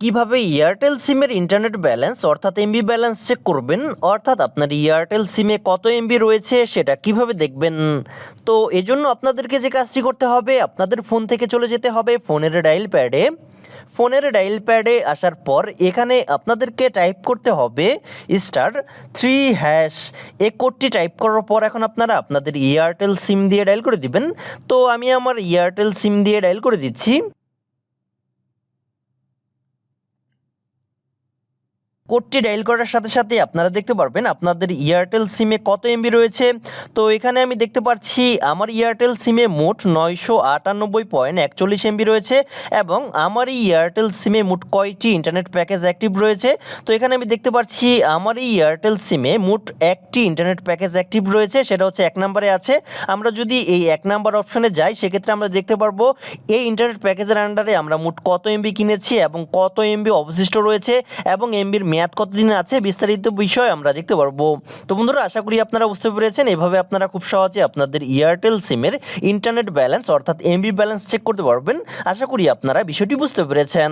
কীভাবে এয়ারটেল সিমের internet balance অর্থাৎ এমবি ব্যালেন্স চেক করবেন? অর্থাৎ আপনার এয়ারটেল সিমে কত এমবি রয়েছে, সেটা কীভাবে দেখবেন? তো এজন্য আপনাদেরকে যে কাজটি করতে হবে, আপনাদের ফোন থেকে চলে যেতে হবে ফোনের ডায়াল প্যাডে ফোনের ডায়াল প্যাডে আসার পর এখানে আপনাদেরকে টাইপ করতে হবে স্টার থ্রি হ্যাশ এই কোডটি টাইপ করার পর এখন আপনারা আপনাদের এয়ারটেল সিম দিয়ে ডায়াল করে দিবেন। তো আমি আমার এয়ারটেল সিম দিয়ে ডায়াল করে দিচ্ছি। কোডটি ডায়াল করার সাথে সাথে আপনারা দেখতে পারবেন আপনাদের এয়ারটেল সিমে কত এমবি রয়েছে। তো এখানে আমি দেখতে পাচ্ছি আমার এয়ারটেল সিমে মোট নয়শো আটানব্বই পয়েন্ট একচল্লিশ এমবি রয়েছে এবং আমার এই এয়ারটেল সিমে মোট কয়টি ইন্টারনেট প্যাকেজ অ্যাক্টিভ রয়েছে। তো এখানে আমি দেখতে পাচ্ছি আমার এই এয়ারটেল সিমে মোট একটি ইন্টারনেট প্যাকেজ অ্যাক্টিভ রয়েছে, সেটা হচ্ছে এক নম্বরে আছে। আমরা যদি এই এক নাম্বার অপশনে যাই, সেক্ষেত্রে আমরা দেখতে পারব এই ইন্টারনেট প্যাকেজের আন্ডারে আমরা মোট কত এমবি কিনেছি এবং কত এমবি অবশিষ্ট রয়েছে এবং এমবির মেয়াদ কতদিন আছে বিস্তারিত বিষয় আমরা দেখতে পারব। তো বন্ধুরা, আশা করি আপনারা বুঝতে পেরেছেন। এভাবে আপনারা খুব সহজে আপনাদের এয়ারটেল সিমের ইন্টারনেট ব্যালেন্স অর্থাৎ এমবি ব্যালেন্স চেক করতে পারবেন। আশা করি আপনারা বিষয়টি বুঝতে পেরেছেন।